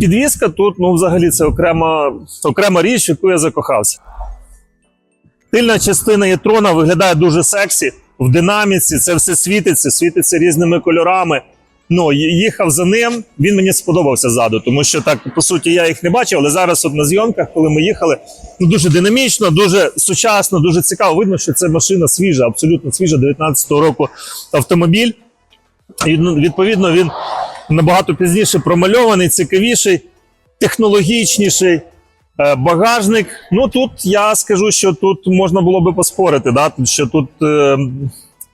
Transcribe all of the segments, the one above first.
підвізка тут, ну, взагалі, це окрема, окрема річ, яку я закохався. Тильна частина Єтрона виглядає дуже сексі. В динаміці це все світиться, світиться різними кольорами. Ну, їхав за ним, він мені сподобався ззаду, тому що так, по суті, я їх не бачив, але зараз от на зйомках, коли ми їхали, ну дуже динамічно, дуже сучасно, дуже цікаво. Видно, що це машина свіжа, абсолютно свіжа, 19-го року автомобіль. І ну, відповідно він набагато пізніше промальований, цікавіший, технологічніший. Е, Багажник. Ну тут я скажу, що тут можна було би поспорити, да? що тут е,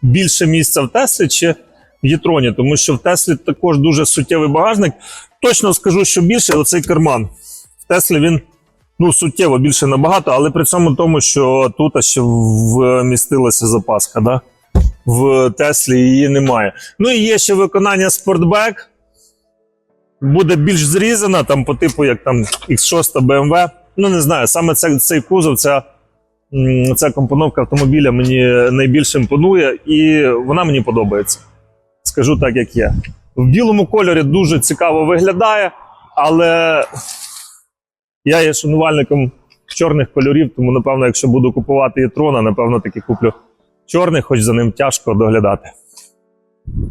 більше місця в Теслі чи в Єтроні, тому що в Теслі також дуже суттєвий багажник. Точно скажу, що більше оцей карман. В Теслі він ну, суттєво більше набагато, але при цьому тому, що тут ще вмістилася запаска. Да? В Теслі її немає. Ну і є ще виконання спортбек. Буде більш зрізана, там по типу, як там X6 BMW. Ну, не знаю, саме цей, цей кузов, ця, ця компоновка автомобіля мені найбільше імпонує, і вона мені подобається. Скажу так, як є. В білому кольорі дуже цікаво виглядає, але я є шанувальником чорних кольорів, тому, напевно, якщо буду купувати і трона, напевно, таки куплю чорний, хоч за ним тяжко доглядати.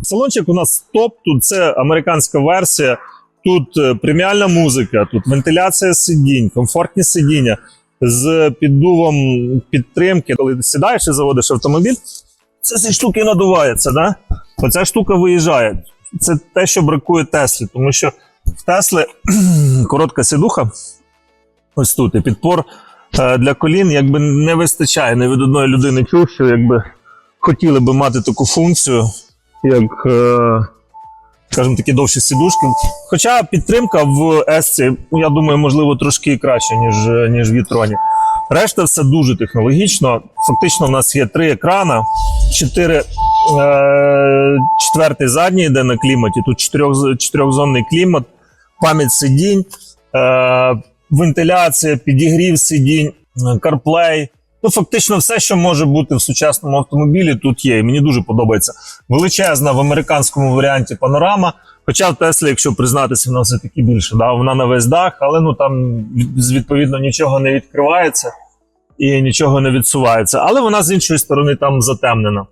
Салончик у нас топ, тут це американська версія. Тут е, преміальна музика, тут вентиляція сидінь, комфортні сидіння з піддувом підтримки. Коли сідаєш і заводиш автомобіль, це ці штуки надувається, да? Оця штука виїжджає. Це те, що бракує Теслі, тому що в Тесли коротка сідуха. Ось тут і підпор е, для колін якби не вистачає. Не від одної людини чув, що якби хотіли би мати таку функцію, як, е, скажімо, такі довші сідушки. Хоча підтримка в ну, я думаю, можливо, трошки краще, ніж, ніж в Вітроні. Решта все дуже технологічно. Фактично, у нас є три екрана, чотири. Е, четвертий задній йде на кліматі. Тут чотирьох, чотирьохзонний клімат, пам'ять сидінь, е, вентиляція, підігрів сидінь, е, CarPlay. Ну, фактично, все, що може бути в сучасному автомобілі, тут є. І мені дуже подобається. Величезна в американському варіанті панорама. Хоча в якщо признатися, вона все таки більше. Да? Вона на весь дах, але ну там відповідно нічого не відкривається і нічого не відсувається. Але вона з іншої сторони там затемнена.